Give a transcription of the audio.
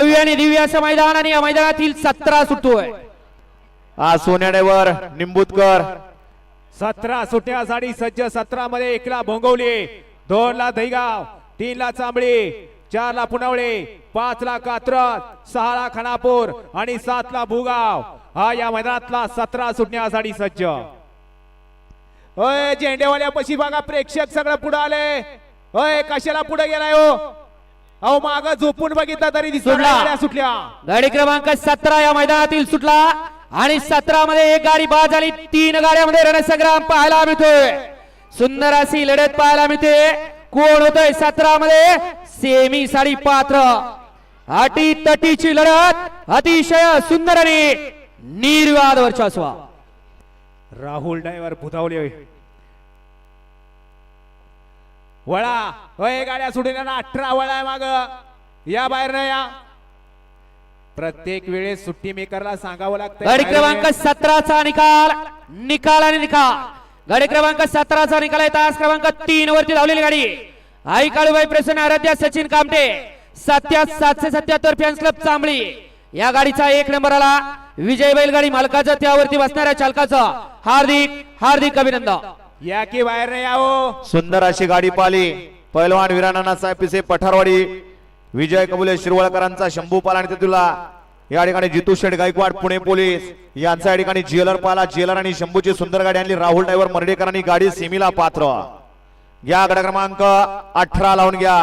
आणि दिव्य असं मैदान आणि या मैदानातील सतरा सुटतोय हा सोन्याडेवर निंबूतकर. सतरा सुट्ट्यासाठी सज्ज सतरा मध्ये एकला भोंगवली. दोन ला दहीगाव तीन ला चांबळी चार ला पुनवळे पाच ला कात्रज सहा ला खानापूर आणि सात ला भूगाव. हा या मैदानातला सतरा सुटण्यासाठी सज्ज. होय झेंडेवाल्या पशी बघा प्रेक्षक सगळं पुढे आले. होय कशाला पुढे गेलाय हो? अहो माग झोपून बघितलं तरी गाड्या सुटल्या. गाडी क्रमांक सतरा या मैदानातील सुटला. आणि सतरा मध्ये एक गाडी बाद झाली. तीन गाड्यामध्ये रणसंग्राम पाहायला मिळतोय. सुंदर अशी लढत पाहायला मिळते. कोण होतोय सतरा मध्ये सेमी साडी पात्र. अटी तटीची लढत. अतिशय सुंदर आणि निर्वाद वर्चस्व. राहुल ड्रायव्हर बुधावले वळा. होय गाड्या सुटून अठरा वळा माग. या बाहेर ना या. प्रत्येक वेळेस सुट्टी मेकरला सांगावं लागतं गाडी क्रमांक सतराचा निकाल. निकाल आणि निकाल. गाडी क्रमांक सतराचा निकाल आहे. तास क्रमांक तीन वरती धावलेली गाडी. आई काळूबाई प्रसन्न आराध्या सचिन कामटे. सत्या सातशे सत्याहत्तर फॅन्स क्लब चांबळी. या गाडीचा एक नंबर आला. विजय बैलगाडी मालकाचं त्यावरती बसणाऱ्या चालकाचं हार्दिक हार्दिक अभिनंदन. या की बाहेर नाही यावं सुंदर अशी गाडी पाली पैलवान विराणा साहेब पिसे पठारवाडी विजय कबुले शिरवळकरांचा शंभू पाला आणि तुला या ठिकाणी जितू शेठ गायकवाड पुणे पोलीस. यांचा या ठिकाणी जेलर पाला. जेलर आणि शंभूची सुंदर गाडी आणली. राहुल ड्रायव्हर मर्डेकरांनी गाडी सेमीला पात्र. घ्या गड क्रमांक अठरा लावून घ्या.